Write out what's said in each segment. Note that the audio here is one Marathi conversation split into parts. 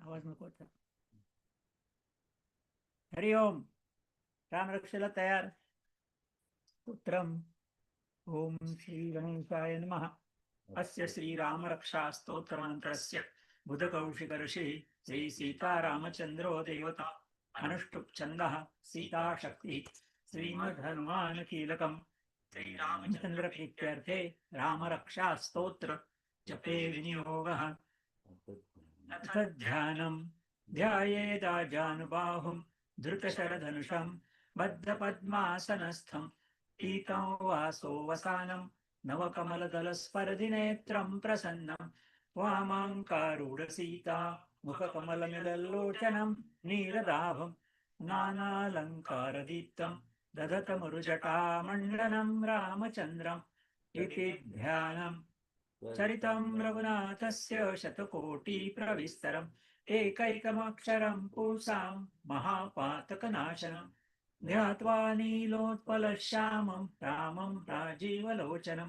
आवाज नको होता हरि राम रक्षेला तयार. पुत्रम ओम श्री गणेशाय नमः. अस्य श्रीरामरक्षा स्तोत्रमन्त्रस्य बुधकौशिक ऋषिः श्री सीतारामचन्द्रो देवता अनुष्टुप् छन्दः सीताशक्तिः रामचंद्र प्रीत्यर्थे राम रक्षा स्तोत्र जपे विनियोगः. अथ ध्यानम् ध्यायेदाजानुबाहुम् धृतशरधनुषम् बद्धपद्मासनस्थम् पीतं वासो वसानम् नवकमलदलस्पर्धिनेत्रम् प्रसन्नम् वामाङ्कारूढसीता मुखकमलमिलल्लोचनम् नीलदाभम् नानालङ्कारदीप्तम् दधतमरुजटामण्डनम् रामचन्द्रम् इति ध्यानम् चरितं रघुनाथस्य शतकोटिप्रविस्तरम् एकैकमक्षरं पूसां महापातकनाशनं ध्यात्वा नीलोत्पलश्यामं रामं राजीवलोचनं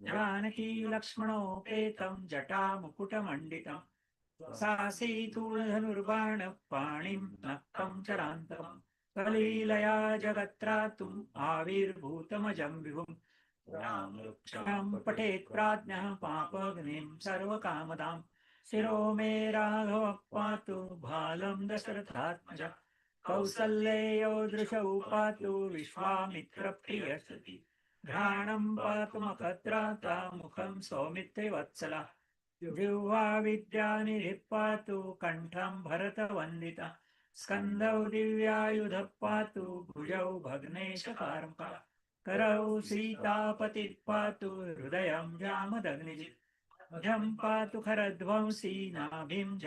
जानकी लक्ष्मणोपेतं जटामुकुटमण्डितं सासीतूलधनुर्बाणपाणिं नक्तं चरान्तकम् कलीलया जगत्रातुम् आविर्भूतमजं विभुम् रामवृक्षं पठेत् प्राज्ञः पापग्निं सर्वकामदां। शिरो मे राघव पातु भालं दशरथात्मज। कौसल्येयो दृशौ पातु विश्वामित्रप्रियसति घ्राणं पातुमकत्राता मुखं सौमित्रिवत्सला। जिह्वा विद्यानिधिः पातु कण्ठं भरतवन्दिता। स्कन्दौ दिव्यायुधः पातु भुजौ भग्नेशकारका करौ सीतापति पातु हृदयं जामदग्निजित् भुजं पातु खरध्वंसी नाभिं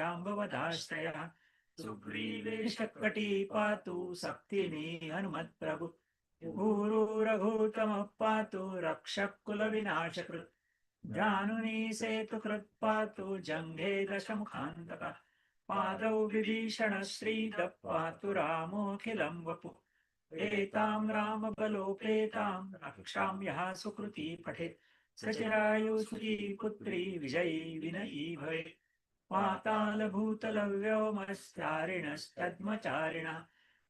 सुग्रीवेशकटी पातु सक्तिनी हनुमत्प्रभु। ऊरू रघुतमः पातु रक्षकुलविनाशकृत्। जानुनी सेतुकृत् पातु जङ्घे दशमुखान्तकः। पादौ विभीषणश्रीदः पातु रामोऽखिलं वपु। एतां रामबलोपेतां रक्षां यः सुकृती पठेत्। सचिरायुसुरी पुत्री विजयी विनयी भवेत्। पातालभूतलव्योमस्तारिणस्तद्मचारिणः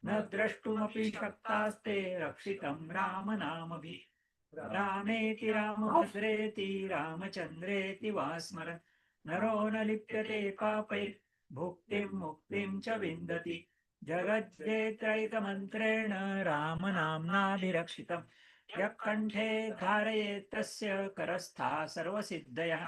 न द्रष्टुमपि शक्तास्ते रक्षितं रामनामभिः। रामेति रामभद्रेति रामचन्द्रेति वा स्मरन् नरो न लिप्यते पापै। भुक्तिं मुक्तिं च विन्दति। जगज्जेत्रैकमन्त्रेण रामनाम्नाभिरक्षितम्। यः कण्ठे धारयेत्तस्य करस्था सर्वसिद्धयः।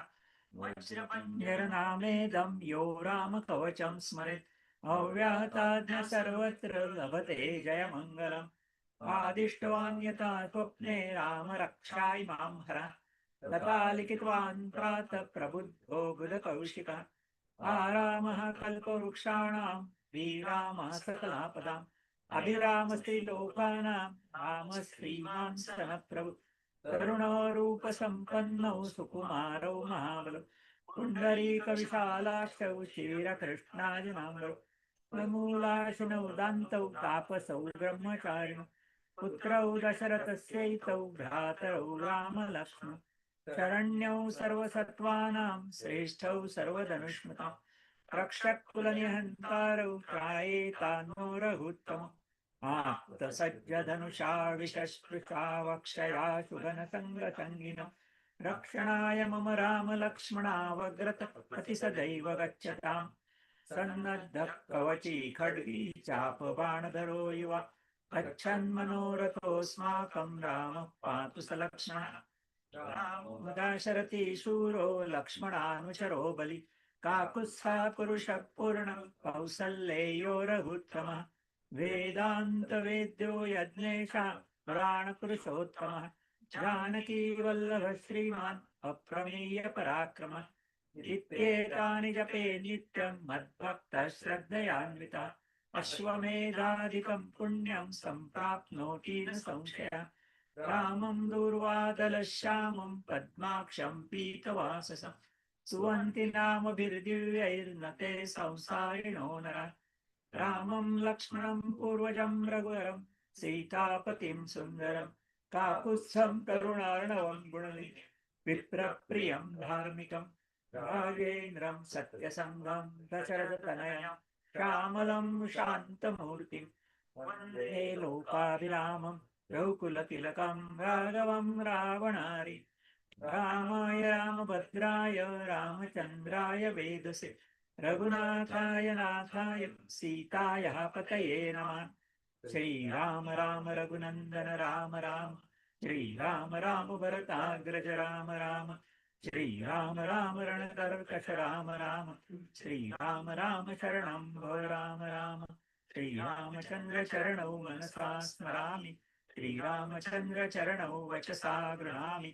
वज्रपञ्जरनामेदं यो रामकवचं स्मरेत्। अव्याहताज्ञ सर्वत्र लभते जयमङ्गलम्। आदिष्टवान्यता स्वप्ने रामरक्षाय मां हर। तथा लिखितवान् प्रातः प्रबुद्धो बुधकौशिकः। आरामः कल्पवृक्षाणां श्रीरामः सकलापदाम् अभिरामस्ति लोकानां राम श्रीमान् सनः प्रभु करुणरूपसम्पन्नौ सुकुमारौ महाबलौ। पुण्डरीकविशालाक्षौ क्षीरकृष्णाजनाम्बरौ। प्रमूलाशिनौ दान्तौ तापसौ ब्रह्मचारिणौ। पुत्रौ दशरथस्यैतौ भ्रातरौ रामलक्ष्मणौ। शरण्यौ सर्वसत्त्वानां श्रेष्ठौ सर्वधनुष्मतौ रक्षकुलनिहन्तारौ त्रायेतान्नो रघुत्तमम् आप्तसज्जधनुषा विशस्पृशा वक्षया शुभनसङ्गसङ्गिन रक्षणाय मम रामलक्ष्मणावग्रत प्रति सदैव गच्छताम् सन्नद्धः कवची खड्गी चापबाणधरो इव गच्छन्मनोरथोऽस्माकम् रामः पातु स लक्ष्मणः रामो दाशरथी शूरो लक्ष्मणानुचरो बलि काकुत्स्था पुरुषः पूर्ण कौसल्येयो रघुत्तमः वेदान्तवेद्यो यज्ञेशः प्राणपुरुषोत्तमः। जानकीवल्लभ श्रीमान् अप्रमेय इत्येतानि जपे नित्यं मद्भक्तः श्रद्धयान्विता अश्वमेधादिकं पुण्यं सम्प्राप्नोति न संशयः। रामं दूर्वादलश्यामं पद्माक्षं पीतवाससं। सुवन्ति नामभिर्दिव्यैर्नते संसारिणो नरः। रामं लक्ष्मणं पूर्वजं रघुवरं सीतापतिं सुन्दरं। काकुत्स्थं करुणार्णवं गुणनि विप्रप्रियं धार्मिकं राजेन्द्रं सत्यसङ्गं दशरथतनयं श्यामलं शान्तमूर्तिं वन्दे लोकाभिरामं रघुकुलतिलकं राघवं रावणारि रामाय रामभद्राय रामचन्द्राय वेदसे रघुनाथाय नाथाय सीताय पतये नमः। श्रीराम राम रघुनन्दन राम राम श्रीराम राम भरताग्रज राम राम श्रीराम राम रणकर्कश राम राम श्रीराम राम शरणं भव राम राम श्रीरामचन्द्र चरणौ मनसा स्मरामि श्रीरामचन्द्र चरणौ वचसा गृह्णामि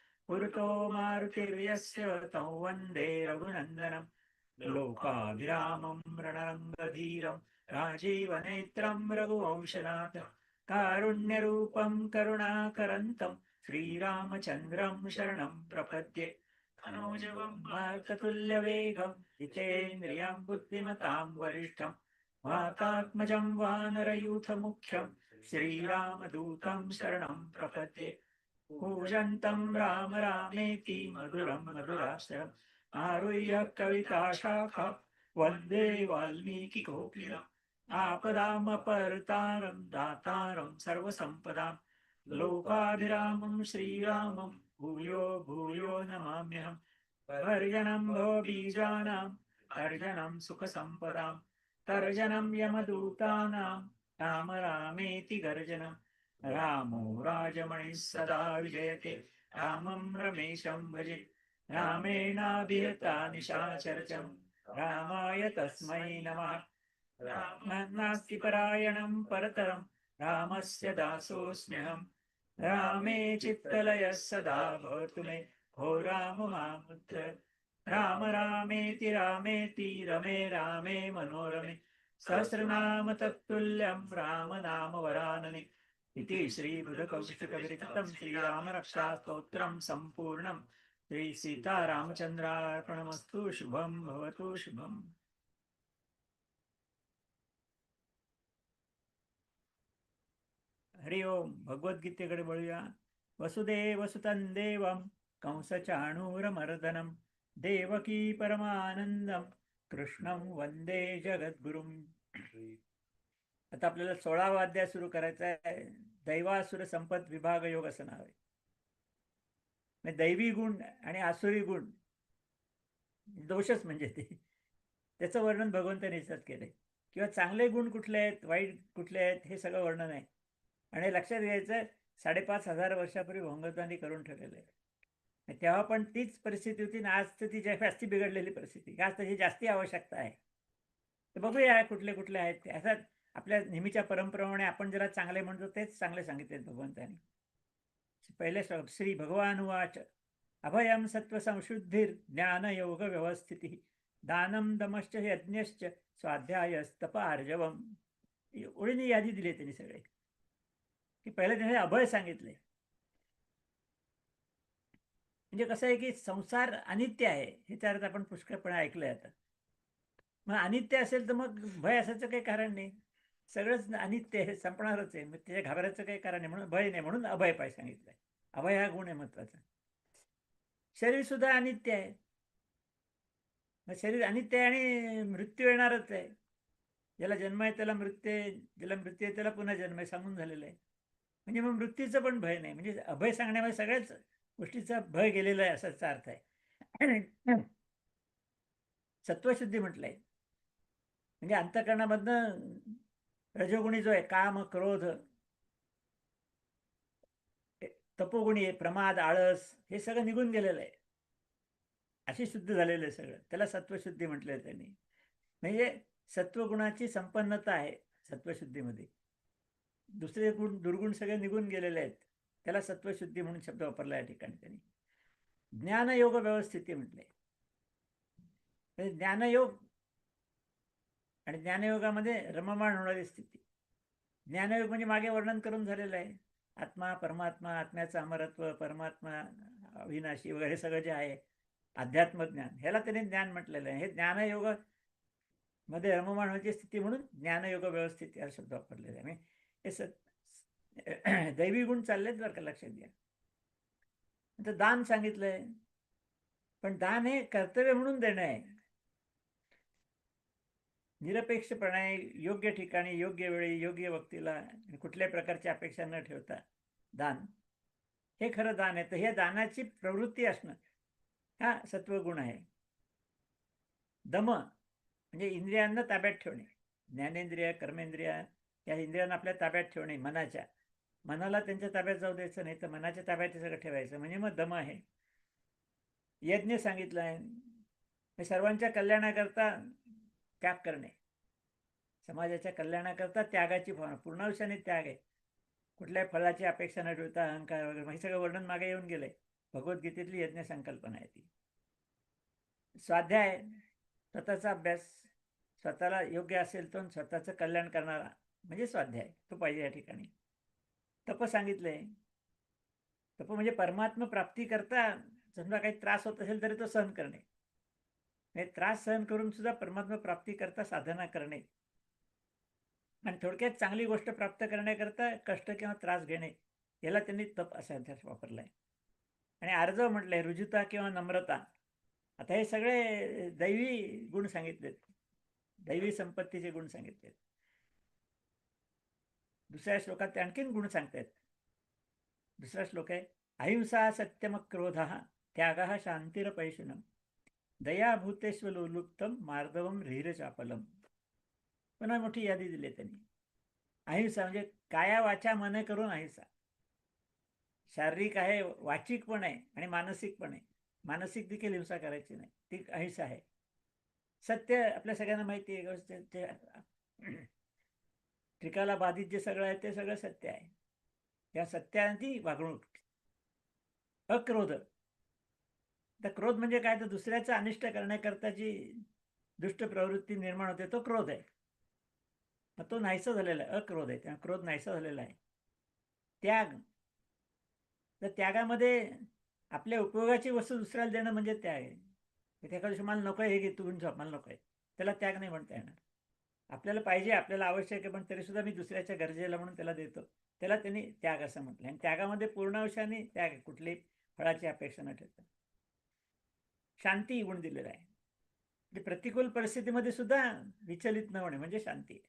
पुरतो मारुतिर्यस्य तं वन्दे रघुनन्दनं लोकाभिरामं रणरङ्गधीरं राजीवनेत्रं रघुवंशनाथ कारुण्यरूपं करुणाकरन्तं श्रीरामचन्द्रं शरणं प्रपद्ये। मनोजवं मार्कतुल्यवेगं जितेन्द्रियं बुद्धिमतां वरिष्ठं मातात्मजं वानरयूथमुख्यं श्रीरामदूतं शरणं प्रपद्ये। पूजन्तं राम रामेति मधुरं मधुराश्रयम् आरुह्य कविताशाखा वन्दे वाल्मीकिकोकिलम् आपदामपर्तारं दातारं सर्वसम्पदां लोकाभिरामं श्रीरामं भूयो भूयो नमाम्यहम्। वर्जनं भो बीजानां अर्जनं सुखसम्पदां तर्जनं यमदूतानां राम रामेति गर्जनम्। रामो राजमणिः सदा विजयते। रामं रमेशं भजे। रामेणाभिहता निशाचर्चं रामाय तस्मै नमः। राम नास्ति परायणं परतरं रामस्य दासोऽस्म्यहम्। रामे चित्तलयः सदा भवतु मे। भो राम मामुद्र। राम रामेति रामेति रमे रामे मनोरमे। सहस्रनाम तत्तुल्यं राम नाम वरानने। इति श्रीबुधकौशिकविरचितं श्रीरामरक्षास्तोत्रं सम्पूर्णं। श्री सीतारामचन्द्रार्पणमस्तु। शुभं भवतु शुभम्। हरि ओम। भगवद्गीतेकडे वळूया। वसुदेव सुतं देवं कंसचाणूरमर्दनं देवकी परमानन्दं कृष्णं वंदे जगद्गुरुम। आता आपल्याला सोळावा अध्याय सुरू करायचा आहे. दैवासुर संपत विभाग योग असं नाव आहे दैवी गुण आणि आसुरी गुण. दोषच म्हणजे ते. त्याचं वर्णन भगवंताने याच्यात केलंय. किंवा चांगले गुण कुठले आहेत वाईट कुठले आहेत हे सगळं वर्णन आहे. आणि लक्षात घ्यायचं साडेपाच हजार वर्षापूर्वी भगवंतांनी करून ठेवलेलं आहे. तेव्हा पण तीच परिस्थिती होती ना आज तर ती जास्ती बिघडलेली परिस्थिती. आज त्याची जास्ती आवश्यकता आहे. तर बघूया कुठले कुठले आहेत ते. असं आपल्या नेहमीच्या परंपरेप्रमाणे आपण जरा चांगले म्हणतो तेच चांगले सांगितले भगवंतांनी. पहिले श्लोक श्री भगवान वाच अभयम सत्व संशुद्धीर ज्ञान योग व्यवस्थिती दानम दमश्च यज्ञश्च स्वाध्याय तप आर्जवम ओळीने यादी दिली त्यांनी सगळे. की पहिले त्याने अभय सांगितले. म्हणजे कसं आहे की संसार अनित्य आहे हे त्यात आपण पुष्कळपणे ऐकलंय आता. मग अनित्य असेल तर मग भय असायचं काही कारण नाही. सगळंच अनित्य हे संपणारच आहे. मग त्याच्या घाबरायचं काही कारण नाही म्हणून भय नाही म्हणून अभय पाय सांगितलंय. अभय हा गुण आहे महत्त्वाचा शरीर सुद्धा अनित्य आहे. मग शरीर अनित्य आहे आणि मृत्यू येणारच आहे. ज्याला जन्म आहे त्याला मृत्यू आहे. ज्याला मृत्यू आहे त्याला पुन्हा जन्म आहे सांगून झालेलं आहे. म्हणजे मग मृत्यूचं पण भय नाही. म्हणजे अभय सांगण्यामध्ये सगळ्याच गोष्टीचा भय गेलेला आहे असाचा अर्थ आहे. सत्वशुद्धी म्हटलंय. म्हणजे अंतकरणामधनं रजोगुणी जो आहे काम क्रोध तपोगुणी आहे प्रमाद आळस हे सगळं निघून गेलेलं आहे. अशी शुद्ध झालेलं आहे सगळं. त्याला सत्वशुद्धी म्हटलं त्यांनी. म्हणजे सत्वगुणाची संपन्नता आहे सत्वशुद्धीमध्ये. दुसरे गुण दुर्गुण सगळे निघून गेलेले आहेत. त्याला सत्वशुद्धी म्हणून शब्द वापरला या ठिकाणी त्यांनी. ज्ञानयोग व्यवस्थिती म्हटले म्हणजे ज्ञानयोग आणि ज्ञानयोगामध्ये रममाण होणारी स्थिती. ज्ञानयोग म्हणजे मागे वर्णन करून झालेलं आहे. आत्मा परमात्मा आत्म्याचं अमरत्व परमात्मा अविनाशी वगैरे सगळं जे आहे अध्यात्म ज्ञान ह्याला त्यांनी ज्ञान म्हटलेलं आहे. हे ज्ञानयोगमध्ये रममाण होण्याची स्थिती म्हणून ज्ञानयोग व्यवस्थित या शब्द वापरलेला आहे. हे स दैवी गुण चाललेत बरं का लक्षात घ्या. आता दान सांगितलंय. पण दान हे कर्तव्य म्हणून देणं आहे. निरपेक्षपणे योग्य ठिकाणी योग्य वेळी योग्य व्यक्तीला कुठल्याही प्रकारची अपेक्षा न ठेवता दान. हे खरं दान आहे. तर ह्या दानाची प्रवृत्ती असणं हा सत्वगुण आहे. दम म्हणजे इंद्रियांना ताब्यात ठेवणे. ज्ञानेंद्रिय कर्मेंद्रिय या इंद्रियांना आपल्या ताब्यात ठेवणे मनाच्या. मनाला त्यांच्या ताब्यात जाऊ द्यायचं नाही तर मनाच्या ताब्यात सगळं ठेवायचं. म्हणजे मग दम आहे. यज्ञ सांगितलं आहे सर्वांच्या कल्याणाकरता त्याग करणे. समाजाच्या कल्याणाकरता त्यागाची भावना पूर्णांशाने त्याग आहे. कुठल्याही फळाची अपेक्षा न ठेवता अहंकार वगैरे हे सगळं वर्णन मागे येऊन गेलंय. भगवद्गीतेतली यज्ञ संकल्पना आहे ती. स्वाध्याय स्वतःचा अभ्यास स्वतःला योग्य असेल तो स्वतःचं कल्याण करणारा म्हणजे स्वाध्याय तो पाहिजे या ठिकाणी. तप सांगितलंय. तप म्हणजे परमात्मा प्राप्ती करता समजा काही त्रास होत असेल तरी तो सहन करणे. हे त्रास सहन करून सुद्धा परमात्मा प्राप्ती करता साधना करणे. आणि थोडक्यात चांगली गोष्ट प्राप्त करण्याकरता कष्ट किंवा त्रास घेणे याला त्यांनी तप असा अध्यास वापरलाय. आणि अर्जव म्हटलंय रुजुता किंवा नम्रता. आता हे सगळे दैवी गुण सांगितलेत. दैवी संपत्तीचे गुण सांगितलेत. दुसऱ्या श्लोकात ते आणखीन गुण सांगतायत. दुसरा श्लोक आहे अहिंसा सत्यम क्रोध त्याग शांतीर पैशुनम दया भूतेश्वलोलुप्तम मार्दवम चापलम पुन्हा मोठी यादी दिली त्यांनी. अहिंसा म्हणजे काया वाचा मन करून अहिंसा. शारीरिक आहे वाचिक पण आहे आणि मानसिक पण आहे. मानसिक देखील हिंसा करायची नाही. ती अहिंसा आहे. सत्य आपल्या सगळ्यांना माहिती आहे. गोष्ट त्रिकाला बाधित जे सगळं आहे ते सगळं सत्य आहे. या सत्याची वागणूक अक्रोध. तर क्रोध म्हणजे काय? तर दुसऱ्याचं अनिष्ट करण्याकरताची दुष्ट प्रवृत्ती निर्माण होते. तो क्रोध आहे. मग तो नाहीसा झालेला आहे. अक्रोध आहे. त्या क्रोध नाहीसा झालेला आहे. त्याग. तर त्यागामध्ये आपल्या उपयोगाची वस्तू दुसऱ्याला देणं म्हणजे त्याग आहे. एखाद्या दिवशी मला नको आहे हे घे तू झोप मला नको आहे. त्याला त्याग नाही म्हणता येणार. आपल्याला पाहिजे आपल्याला आवश्यक आहे पण तरी सुद्धा मी दुसऱ्याच्या गरजेला म्हणून त्याला देतो. त्याला त्यांनी त्याग असं म्हटलं आणि त्यागामध्ये पूर्णांशाने त्याग कुठली फळाची अपेक्षा न ठेवता. शांती गुण दिलेला आहे. म्हणजे प्रतिकूल परिस्थितीमध्ये सुद्धा विचलित न होणे म्हणजे शांती.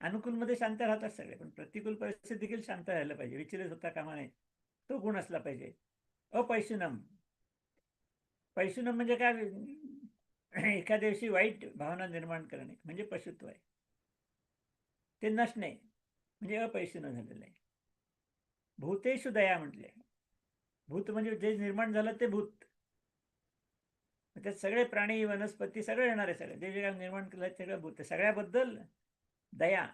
अनुकूलमध्ये शांत राहतात सगळे पण प्रतिकूल परिस्थिती देखील शांत राहायला पाहिजे. विचलित होता कामा नये. तो गुण असला पाहिजे. अपैशुनम. पैशुनम म्हणजे काय? एखाद्या दिवशी वाईट भावना निर्माण करणे म्हणजे पशुत्व आहे. ते नसणे म्हणजे अपैशुन झालेलं आहे. भूतेशु दया म्हटले. भूत म्हणजे जे निर्माण झालं ते भूत. त्यात सगळे प्राणी वनस्पती सगळे येणार आहे सगळे. जे जे काय निर्माण केलं सगळं भूत सगळ्याबद्दल दया.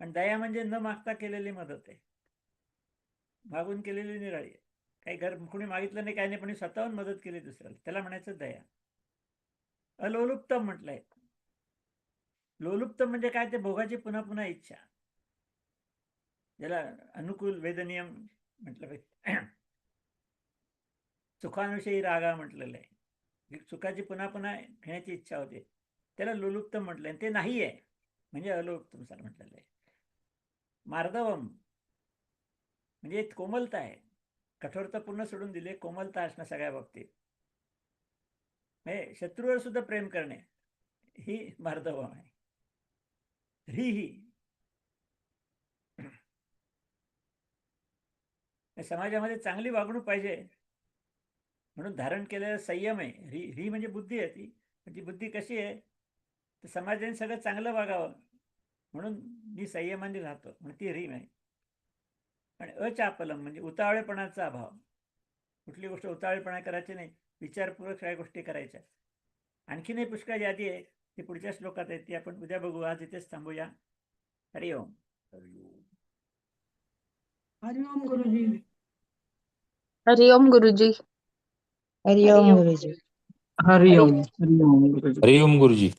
आणि दया म्हणजे न मागता केलेली मदत आहे. मागून केलेली निराळी आहे. काही घर कोणी मागितलं नाही काही नाही पण स्वतःहून मदत केली दुसऱ्याला. त्याला म्हणायचं दया. अलोलुप्तम म्हटलंय. लोलुप्तम म्हणजे काय? ते भोगाची पुन्हा पुन्हा इच्छा. ज्याला अनुकूल वेदनियम म्हटलं पाहिजे. सुखांविषयी रागा म्हटलेलं आहे. सुखाची पुन्हा पुन्हा घेण्याची इच्छा होते. त्याला लोलुप्तम आहे ते नाही आहे म्हणजे अलोलुप्तम सर म्हटलेलं आहे. मार्दवम म्हणजे कोमलता आहे. कठोरता पूर्ण सोडून दिले. कोमलता असणं सगळ्या बाबतीत. म्हणजे शत्रूवर सुद्धा प्रेम करणे ही मार्दवम आहे. ही ही समाजामध्ये चांगली वागणूक पाहिजे. म्हणून धारण केलेलं संयम आहे. ही ही म्हणजे बुद्धी आहे ती. ती बुद्धी कशी आहे? तर समाजाने सगळं चांगलं वागावं म्हणून मी संयमाने राहतो. म्हणून ती रीम आहे. आणि अचापलम म्हणजे उतावळेपणाचा अभाव. कुठली गोष्ट उतावळेपणा करायची नाही. विचारपूर्वक सगळ्या गोष्टी करायच्या. आणखीन एक पुष्कळ यादी आहे. ती पुढच्या श्लोकात आहे. ती आपण उद्या बघू. आज इथेच थांबूया. हरिओम हरिओम गुरुजी. हरिओम गुरुजी. हरिओम हरिओम. गुरुजी हरिओम हरिओम गुरुजी हरिओम गुरुजी